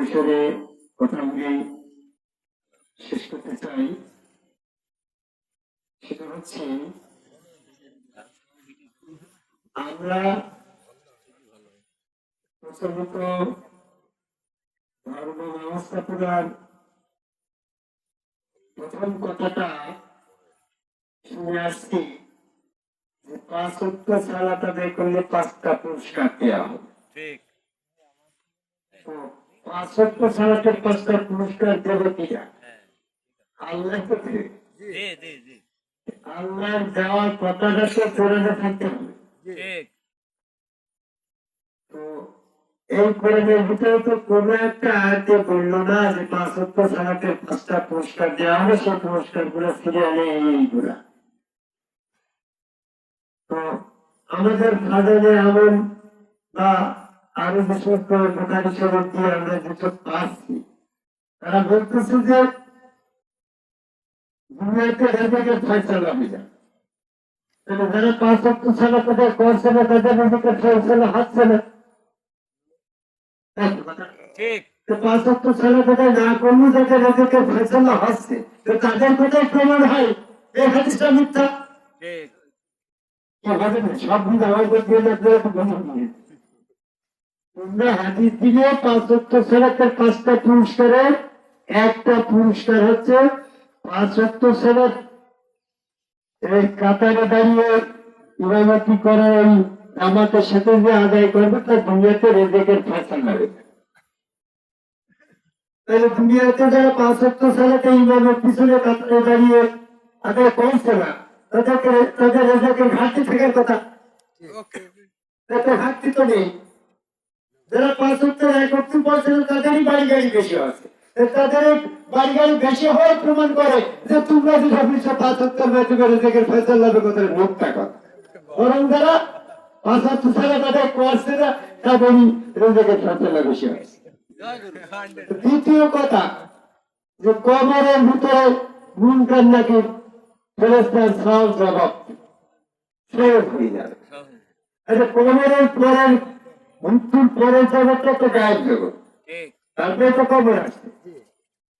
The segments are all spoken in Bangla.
পরিসরে কথাগুলি শেষ করতে চাই। সেটা হচ্ছে আমরা প্রচলিত ধর্ম ব্যবস্থাপনার প্রথম কথাটা শুনে আসছি যে পাঁচ অক্ট ছাড়া তাদের করলে পাঁচটা পুরস্কার দেওয়া হবে। ঠিক। তো পাঁচ পাঁচটা পুরস্কার দেবে কিনা? আল্লাহ জি জি আল্লাহর দেওয়ার কথাটা তো কোরআনে থাকতে হবে। তো এই কোরআনের ভিতরে তো কোনো একটা আয়াতে বলল না যে পাঁচ অক্ট পাঁচটা পুরস্কার দেওয়া হবে সেই পুরস্কারগুলো ফিরে আনে এইগুলা। তো আমাদের ফাদারে এমন বা আরও বিশেষ করে বোকারি শরীর দিয়ে আমরা যেটা পাচ্ছি তারা বলতেছে যে দুনিয়াতে রেজেকের ফয়সালা হয়ে যায় তাহলে যারা পাঁচ অক্ট ছাড়া কোথায় করছে না তাদের রেজেকের ফয়সালা হচ্ছে না তো কথা? ঠিক। তো পাঁচ অক্ট ছাড়া কোথায় না করলে যাদের রেজেকের ফয়সালা হচ্ছে তো তাদের প্রমাণ হয়? এই হাদিসটা মিথ্যা? ঠিক। সব দিন আমার তোমরা হাদিস দিলে পাঁচ অক্ট সেরাতের পাঁচটা পুরস্কারের একটা পুরস্কার হচ্ছে পাঁচ অক্ট সেরাত এই কাতারে দাঁড়িয়ে ইমামতি করে ওই আমাকে সাথে যে আদায় করবে তার দুনিয়াতে রেজেকের ফসল হবে। তাহলে দুনিয়াতে যারা পাঁচ অক্ট সেরাতে ইমামের পিছনে কাতারে দাঁড়িয়ে আদায় করছে না তাদেরকে তাদের রেজেকের ঘাটতি থাকার কথা। তাতে ঘাটতি তো নেই। যারা পাঁচ উত্তর এক অর্থ বলছেন তাদেরই বাড়ি গাড়ি বেশি আছে তাদের বাড়ি গাড়ি বেশি হওয়ার প্রমাণ করে যে তোমরা যে সবকিছু পাঁচ উত্তর বেঁচে করে থেকে ফেসল লাভে কথা মুক্তা কথা বরং যারা পাঁচ অর্থ ছাড়া তাদের করছে না তাদেরই রেজেকের ফেসল বেশি আছে দ্বিতীয় কথা, যে কবরের ভিতরে মুনকার নাকি ফেরেস্তার সব জবাব সহজ হয়ে যাবে। আচ্ছা কবরের পরের মৃত্যুর পরের জগৎটা তো গায়েব জগৎ তারপরে তো কবর আছে।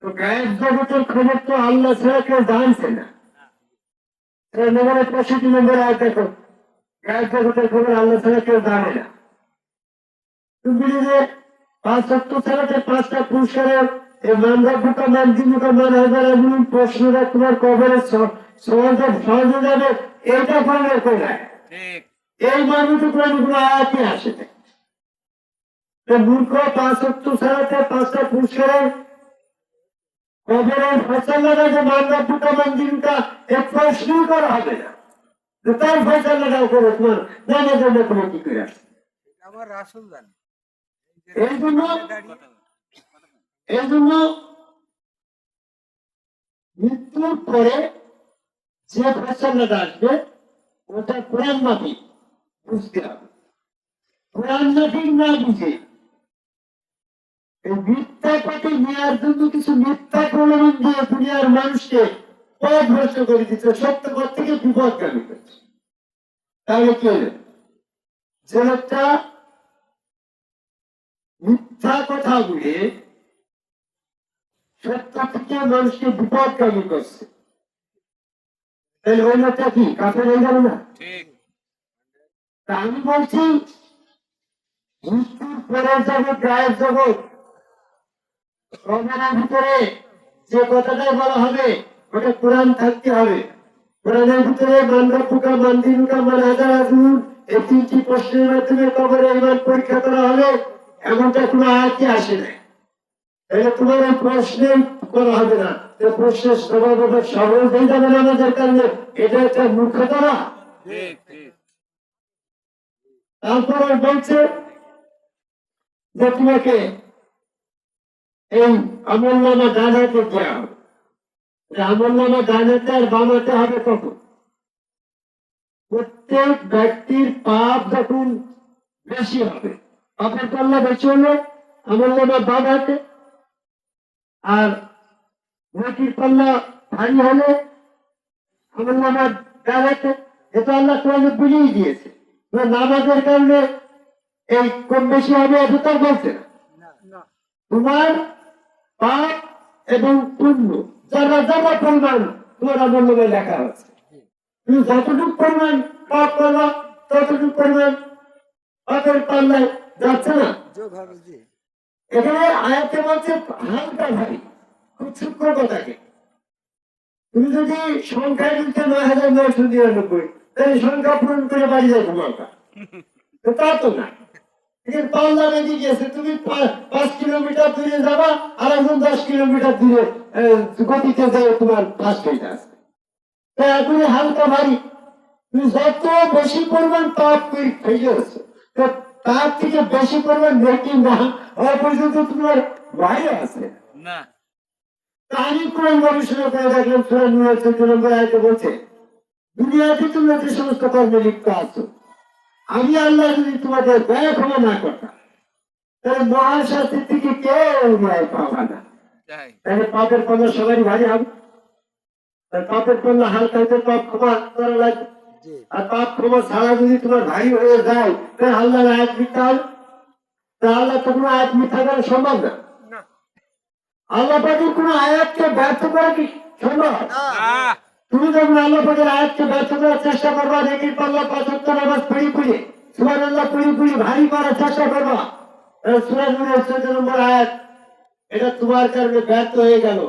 তো গায়েব জগতের খবর তো আল্লাহ ছাড়া কেউ জানছে না। পঁয়ষট্টি নম্বর দেখো গায়েব জগতের খবর আল্লাহ ছাড়া কেউ জানে না। তুমি যে পাঁচ সত্তর ছাড়াতে পাঁচটা পুরস্কারের এই মানরা ফুটা মান দিনুকা মান হাজার এমন প্রশ্নটা তোমার কবরের সমাজে সহজে যাবে এটা প্রমাণ করে না ঠিক। এই মানুষ কোন কোনো আয়াতে আসে না। তো মূর্খ পাঁচ ছাড়াতে পাঁচটা পুরস্কারের কবরের ফসলাটা যে মানরা ফুটা মান দিনুকা এ প্রশ্নই করা হবে না। তার ফসলাটাও করে তোমার জানা জন্য কোনো কি করে আসে। আমার রাসুল জানে। এই জন্য এই জন্য মৃত্যুর পরে যে ফসলটা আসবে ওটা কোরআন মাফিক। বুঝতে হবে। কোরআন মাফিক না বুঝে। মিথ্যা নেওয়ার জন্য কিছু মিথ্যা প্রলোভন দিয়ে দুনিয়ার মানুষকে পথ ভ্রষ্ট করে দিচ্ছে সত্য পথ থেকে বিপদগামী করছে তাহলে কি হলো? যে লোকটা মিথ্যা কথা বলে সত্য থেকে মানুষকে বিপদগামী করছে? তাহলে ওই লোকটা কি কাছে হয়ে গেল না? তা আমি বলছি মৃত্যুর পরের জগৎ গায়ের জগৎ কবরের ভিতরে যে কথাটাই বলা হবে, ওটা কোরআন থাকতে হবে। কোরআনের ভিতরে মানরা ফুকা মান্দিনুকা মান হাজার আজমুর এই তিনটি প্রশ্নের মাধ্যমে কবরে ইমান পরীক্ষা করা হবে, এমনটা কোনো আয়াতে আসে না এটা তোমার এই প্রশ্নে করা হবে না। প্রশ্নের ওটা সরল হয়ে যাবে না আমাদের কারণে। এটা একটা মূর্খতা তারপর বলছে যে তোমাকে এই আমল নামা ডান হাতে দেওয়া হবে। আমল নামা ডান হাতে আর বাম হাতে হবে কখন? প্রত্যেক ব্যক্তির পাপ যখন বেশি হবে পাপের পাল্লা বেশি হলে আমল নামা বাম হাতে। আর নাকির পাল্লা ভারী হলে আমল নামা ডান হাতে। এটা আল্লাহ তোমাকে বুঝিয়ে দিয়েছে। নামাজের কারণে এই কম বেশি হবে এটা তো আর বলছে না। তোমার পাপ এবং পুণ্য যারা যারা পরিমাণ তোমার আমল লেখা আছে। তুমি যতটুকু পরিমাণ পাপ করবা ততটুকু পরিমাণ পাপের পাল্লায় যাচ্ছে না। এখানে আয়াতে বলছে, হালকা ভারী, খুব সূক্ষ্ম কথাকে। তুমি যদি সংখ্যায় দিতে নয় হাজার নয়শো নিরানব্বই, তাহলে সংখ্যা পূরণ করে বাড়ি যায় তোমারটা তো তা তো না। এখানে পাল্লা বেঁধে গিয়েছে তুমি পাঁচ কিলোমিটার দূরে যাবা আর একজন দশ কিলোমিটার দূরে গতিতে যাই তোমার ফার্স্ট তো এখন হালকা ভারী। তুমি যত বেশি পরিমাণ পাপ করে ফেলেছ তো তার থেকে বেশি পরিমাণ নেকি না হওয়া পর্যন্ত তোমার বাইরে আছে? না। আমি কোরআন গবেষণা করে দেখলাম বলছে দুনিয়াতে তোমরা যে সমস্ত কর্মে লিপ্ত আছো আমি আল্লাহ যদি তোমাদের দয়া ক্ষমা না করতাম তাহলে মহান শাস্তির থেকে কেউ নয় পাবা না। তাহলে পাপের পাল্লা সবারই ভারী হবে। পাপের পাল্লা হালকা হতে পাপ ক্ষমা করা লাগবে। আর পাপ ক্ষমা ছাড়া যদি তোমার ভারী হয়ে যায় তাহলে আল্লাহর আয়াত মিথ্যা হবে। তা আল্লাহ তো কোনো আয়াত মিথ্যা করা সম্ভব না। আল্লাহ পাকের কোনো আয়াতকে ব্যর্থ করা কি সম্ভব? তুমি যখন আল্লাহ পাকের আয়াতকে ব্যর্থ করার চেষ্টা করবা নেকির পাল্লা পাঁচত্ব নামাজ পড়ি পড়ি সুবান আল্লাহ পড়ি পড়ি, ভারী করার চেষ্টা করবা। সুরাজ চোদ্দ নম্বর আয়াত, এটা তোমার কারণে ব্যর্থ হয়ে গেল।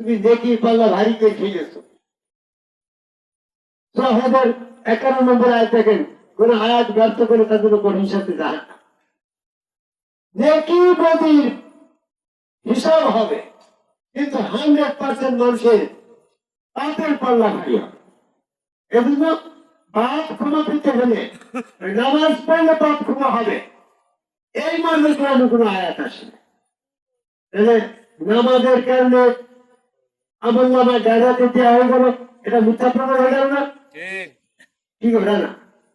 তুমি নেকির পাল্লা ভারী করে সহজের একান্ন নম্বর আয়াত দেখেন, কোন আয়াত ব্যর্থ করে তাদের উপর হিসাবে যায় নেকি বদির হিসাব হবে, কিন্তু হান্ড্রেড পার্সেন্ট মানুষের পাপের পাল্লা হবে এজন্য পাপ ক্ষমা পেতে হলে নামাজ পড়লে পাপ ক্ষমা হবে। এই মানুষ কোনো কোনো আয়াত আসে। তাহলে নামাজের কারণে আমল নামা জায়গাতে দেওয়া হয়ে গেল এটা মিথ্যা প্রমাণ হয়ে গেল না? কি করে না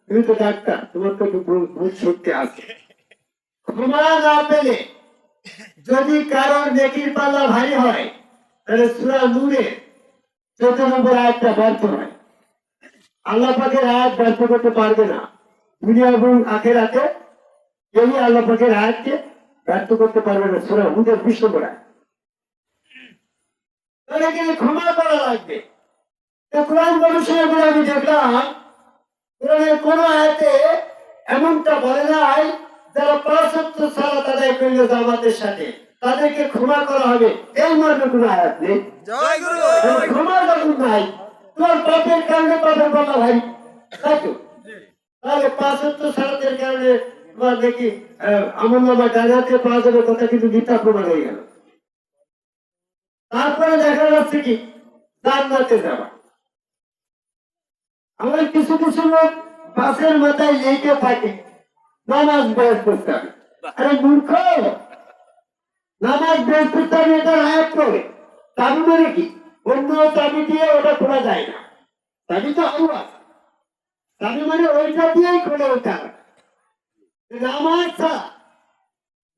তুমি তো ডাক্তার তোমার তো ভুল সত্যি আছে। ক্ষমা না পেলে যদি কারোর নেকির পাল্লা ভারী হয় তাহলে সুরা নূরে চোদ্দ নম্বর আয়াতটা আল্লাহ আয়াত ব্যর্থ করতে পারবে না। দুনিয়া এবং আখেরাতে কেউই আল্লাহ আয়াতকে ব্যর্থ করতে পারবে না। বিশ নম্বর কোন এমনটা বলে নাই, যারা পাঁচত্ব জামাতের সাথে, তাদেরকে ক্ষমা করা হবে। এই মর্মে কোনো আয়াত নেই। জয় গুরু ক্ষমা যখন নাই। তোমার পাপের কারণে পাপের বলা ভাই তাই তো? তাহলে পাঁচত্ব সালাতের কারণে তোমার দেখি আহ, নামা জানাতে পাওয়া যাবে কথা কিন্তু মিথ্যা প্রমাণ হয়ে গেল। তারপরে দেখা যাচ্ছে কি জান্নাতে যাওয়া। আমার কিছু কিছু লোক বাসের মাথায় লেগে থাকে নামাজ বের করতে হবে। আরে মূর্খ! নামাজ বের করতে হবে এটা আয়াত করে। চাবি মানে কি? অন্য চাবি দিয়ে ওটা খোলা যায় না। চাবি তো আল্লাহ চাবি মানে ওইটা দিয়েই খোলে ওটা। নামাজ ছাড়া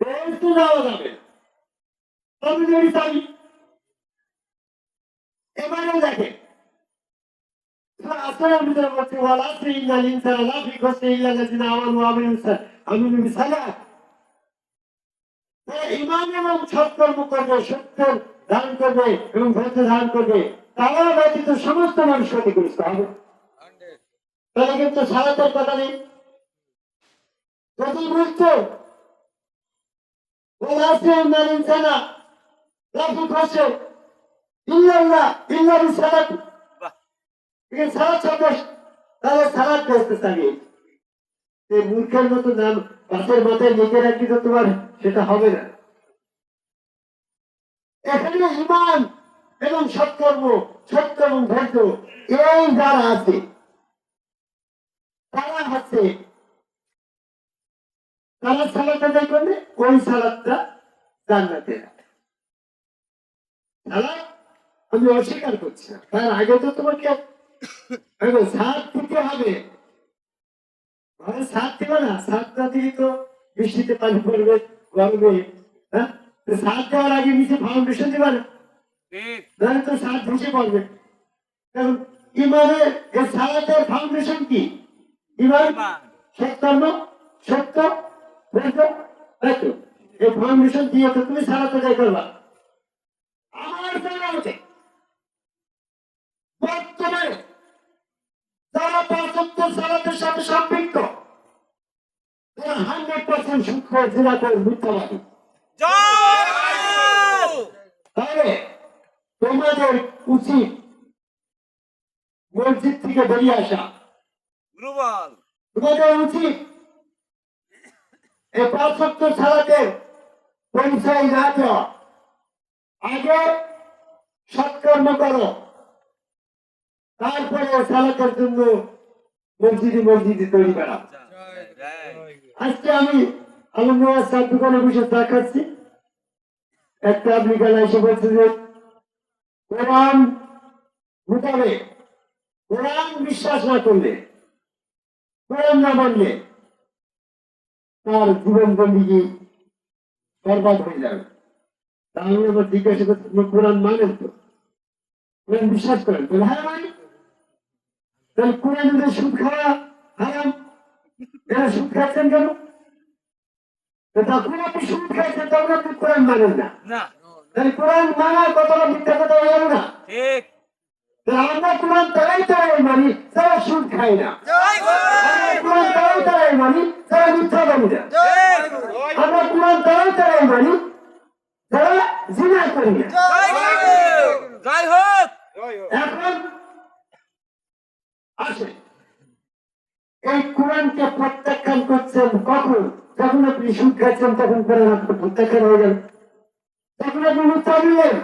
বেরতে যাওয়া যাবে। যদি চাবি এবারে দেখেন। আসলে ইন্না সালাত। ইমান এবং সৎকর্ম করবে, সত্য ধারণ করবে এবং ধৈর্য ধারণ করবে। তারা ব্যতীত সমস্ত মানুষ ক্ষতিগ্রস্ত হবে। তাহলে কিন্তু সালাতের কথা নেই। যদি এই মূর্খের মতো তো তোমার, সেটা হবে না। এখানে ইমান এবং সৎকর্ম সত্য এবং ধৈর্য এই যারা আছে, তারা হচ্ছে তারা ওই সালাদটা জান্নাতে আমি অস্বীকার করছি তার আগে তো তোমাকে সাত দিতে হবে। সাত দিবে না সাত না দিলে তো বৃষ্টিতে পানি পড়বে, গরমে হ্যাঁ? সাত দেওয়ার আগে নিচে ফাউন্ডেশন দিবে না? তাহলে তো সাত ধসে পড়বে। কারণ ইমানের সালাতের ফাউন্ডেশন কি? ইমান ইমান। সত্য তাই এই ফাউন্ডেশন দিয়ে তো তুমি সারা তো করবা। আমার জানা মতে বর্তমানে যারা পাঁচত্ব সালাতের সাথে সম্পৃক্ত তারা হান্ড্রেড পার্সেন্ট সূক্ষ্ম জেলা করে মিথ্যাবাদী। তোমাদের উচিত মসজিদ থেকে বেরিয়ে আসা। তোমাদের উচিত এই পাঁচত্ব সালাতে পরিচয় না দেওয়া। আগে সৎকর্ম করো। তারপরে সালাতের জন্য মসজিদে মসজিদে তৈরি করা। আজকে আমি আলমবাগ সার দোকানে বসে চা খাচ্ছি একটা আমেরিকান এসে বলছে যে, কোরআন মোতাবেক, কোরআন বিশ্বাস না করলে, কোরআন না মানলে তার জীবন বন্দী বরবাদ হয়ে যাবে? তাহলে আবার জিজ্ঞাসা তুমি কোরআন মানেন তো? কোরআন বিশ্বাস করেন, বলে হ্যাঁ মানি। তাহলে কোরআন সুদ খাওয়া হারাম, এরা সুদ খাচ্ছেন কেন? তখন আপনি সুদ খাইছেন তখন আপনি কোরআন মানেন না। না। তাহলে কোরআন মানা কতটা মিথ্যা কথা হয়ে না। ঠিক। আমরা কোরআন তারাই তারাই মানি তারা সুদ খায় না। কোরআন তারাই তারাই মানি তারা মিথ্যা বলি না। আমরা কোরআন তারাই তারাই মানি তারা জিনা করি না। জয় হোক। এখন আসে। এই কোরআনকে প্রত্যাখ্যান করছেন কখন? যখন আপনি সুদ খাচ্ছেন তখন কোরআন আপনার প্রত্যাখ্যান হয়ে গেল তখন আপনি মিথ্যা দিলেন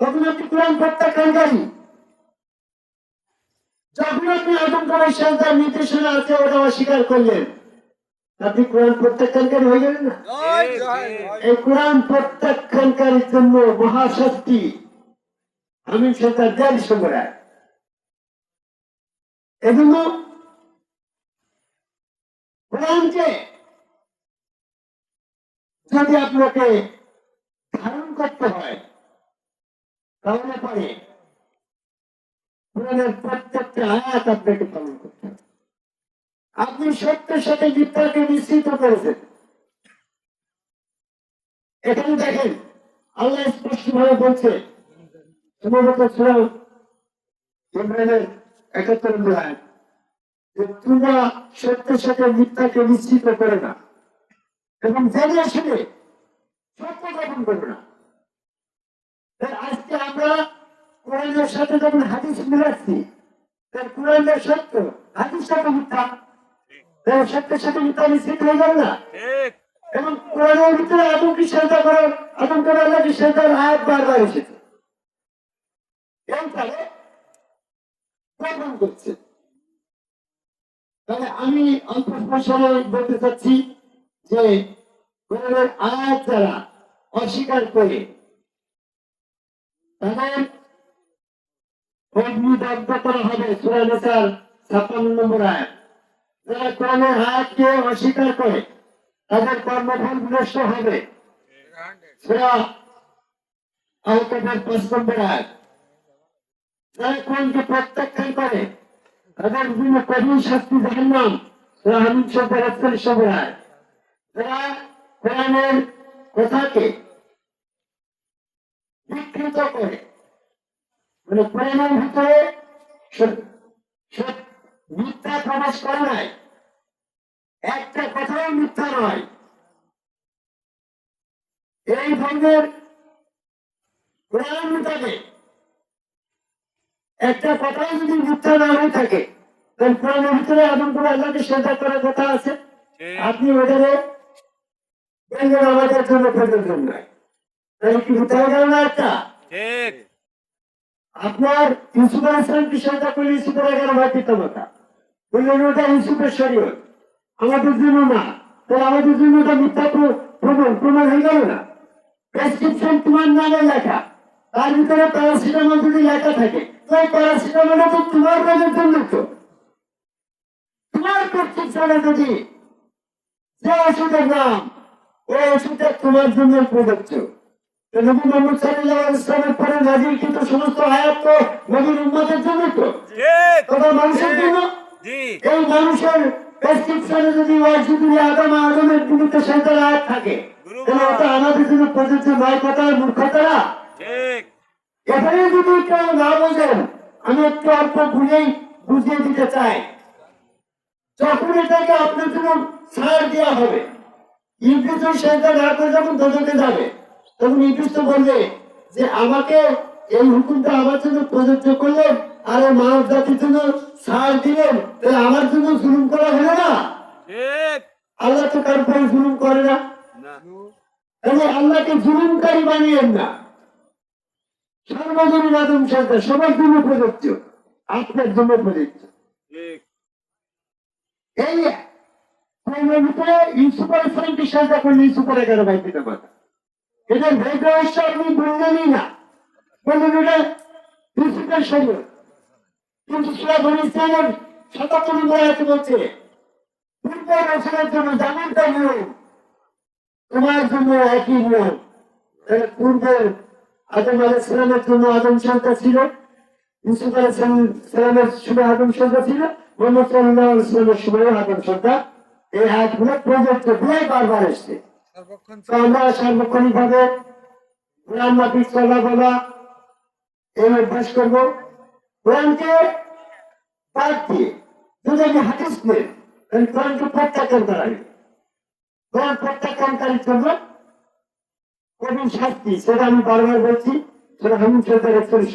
তখন আপনি কোরআন প্রত্যাখ্যানকারী যখন আপনি আদম করে সন্তান নির্দেশনা আছে ওটা অস্বীকার করলেন আপনি কোরআন প্রত্যাখ্যানকারী হয়ে গেলেন না? এই কোরআন প্রত্যাখ্যানকারীর জন্য মহাশক্তি আমি সেটা দেন সম্রাট এজন্য কোরআনকে যদি আপনাকে ধারণ করতে হয়। তাহলে পরে প্রত্যেকটা আয়াত আপনাকে পালন করতে হবে। আপনি সত্যের সাথে মিথ্যাকে মিশ্রিত করেছেন। এখানে দেখেন, আল্লাহ স্পষ্টভাবে বলছে, সম্ভবত সুরা ইমরানের একাত্তর তোমরা সত্যের সাথে মিথ্যাকে মিশ্রিত করে না। এবং জেনে শুনে সত্য গ্রহণ করবে না। আজকে আমরা কোরআনের সাথে যখন হাদিস মিলাচ্ছি তাই কোরআনের সত্য হাদিস সাথে মিথ্যা সত্যের সাথে মিথ্যা মিশ্রিত হয়ে গেল না। এবং কোরআনের ভিতরে আদমকে শ্রদ্ধা করো? আদম করে আল্লাহকে শ্রদ্ধার আয়াত বারবার এসেছে? তাহলে করছে। তাহলে আমি অল্প বলতে চাচ্ছি যে কোরআনের আয়াত যারা অস্বীকার করে তাদের অগ্নিদগ্ধ করা হবে সুরা নেতার ছাপ্পান্ন নম্বর আয়াত। যারা কোরআনের আয়াতকে অস্বীকার করে, তাদের কর্মফল বিনষ্ট হবে। প্রত্যাখ্যান করে, তাদের বিভিন্ন কঠিন শাস্তি জাহান্নাম। সুরা হামিদ আয়াত। যারা কোরআনের কথাকে বিকৃত করে। মানে কোরআনের ভিতরে মিথ্যা প্রবেশ করে নাই। একটা কথাও মিথ্যা নয়। এই ধরনের কোরআন মোতাবেক একটা কথাও যদি মিথ্যা না হয়ে থাকে তাহলে কোরআনের ভিতরে এমন করে আল্লাহকে শ্রদ্ধা করার কথা আছে? আপনি ওটারে ব্যঞ্জন আমাদের জন্য প্রয়োজন নয় তাহলে কি হয়ে গেল না একটা? ঠিক। আপনার ইউসুফ শ্রদ্ধা করলে ইউসুফের এগারো ভাই পিতামাতা বললেন ওটা ইউসুফের শরীয়ত। আমাদের জন্য না। তাহলে আমাদের জন্য ওটা মিথ্যা প্রমাণ প্রমাণ হয়ে গেল না। প্রেসক্রিপশন তোমার নামে লেখা। তার ভিতরে প্যারাসিটামল যদি লেখা থাকে তো এই প্যারাসিটামলটা তো তোমার রোগের জন্য তো। তোমার প্রেসক্রিপশনে যদি যে ওষুধের নাম ওই ওষুধটা তোমার জন্য প্রযোজ্য নবী মোহাম্মদ সাল্লাল্লাহু আলাইহি পরে নাজিল কিন্তু সমস্ত আয়াত তো নবীর উম্মতের জন্য তো। তবে মানুষের জন্য এই মানুষের প্রেসক্রিপশনে যদি ওয়াজিবুল আদম আদমের বিরুদ্ধে সেন্টার আয়াত থাকে তাহলে এটা আমাদের জন্য প্রযোজ্য নয় কথা মূর্খতা এখানে যদি কেউ না বোঝেন আমি একটু অল্প বুঝেই বুঝিয়ে দিতে চাই। যখন এটাকে আপনার জন্য ছাড় দেওয়া হবে ইউপিস সেটা না করে যখন দোজকে যাবে তখন ইউপিস তো বলবে যে আমাকে এই হুকুমটা আমার জন্য প্রযোজ্য করলেন আর এই মানব জাতির জন্য ছাড় দিলেন। তাহলে আমার জন্য জুলুম করা হলো না? আল্লাহ তো কারও উপরে জুলুম করে না। না। তাহলে আল্লাহকে জুলুমকারী বানিয়েন না। সর্বজনীন আদম সরকার সবার জন্য প্রযোজ্য আপনার জন্য প্রযোজ্য এই কোরআনের ভিতরে ইউসুফ আলাইসালামকে সাজা করলে এগারো ভাই পিতা মাতা এটার ভেদ রহস্য আপনি বললেনই না। বললেন এটা ইউসুফের শরীর। কিন্তু সুরা বনি ইসলামের সাতাত্তর নম্বর আয়াতে বলছে। পূর্ব রসুলের জন্য তার নিয়ম তোমার জন্য একই নিয়ম। পূর্বের আদম আলাইসালামের জন্য আদম সন্তান ছিল। ইউসুফ আলাইসালামের সময় আদম সন্তান ছিল। মোহাম্মদ সাল্লাহ ইসলামের সময় আদম সন্তান। এই হাতগুলো প্রযোজ্য প্রায় বারবার এসছে। তো আমরা সার্বক্ষণিক ভাবে কোরআন মাফিক চলা বলা এই অভ্যাস করব। কোরআনকে বাদ দিয়ে যদি আমি হাদিস নেই তাহলে কোরআনকে প্রত্যাখ্যান করা হবে। কোরআন প্রত্যাখ্যানকারীর জন্য কঠিন শাস্তি সেটা আমি বারবার বলছি সেটা আমি সরকার একচল্লিশ।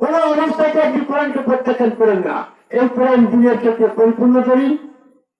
কোনো অবস্থাতে আপনি কোরআনকে প্রত্যাখ্যান করেন না। এই কোরআন দিনের ক্ষেত্রে পরিপূর্ণ করি।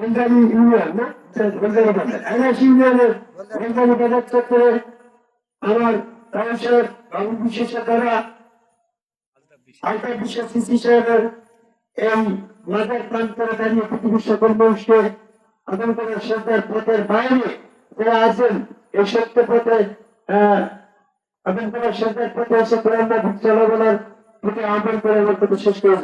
ভণ্ডারি ইউনিয়ন না? ভণ্ডারি বাজার এনএস ইউনিয়নের ভণ্ডারি বাজার চত্বরে আমার রামেশ্বর বাবু বিশেষের দ্বারা আলতা বিশ্বাস সিসি সাহেবের এই মাজার প্রান্তরে দাঁড়িয়ে পৃথিবীর সকল মানুষকে করার সরকার পথের বাইরে যারা আছেন, এই সত্য পথে করার সরকার পথে এসে কোরআন চলাবলার প্রতি আহ্বান করে আমার শেষ করে।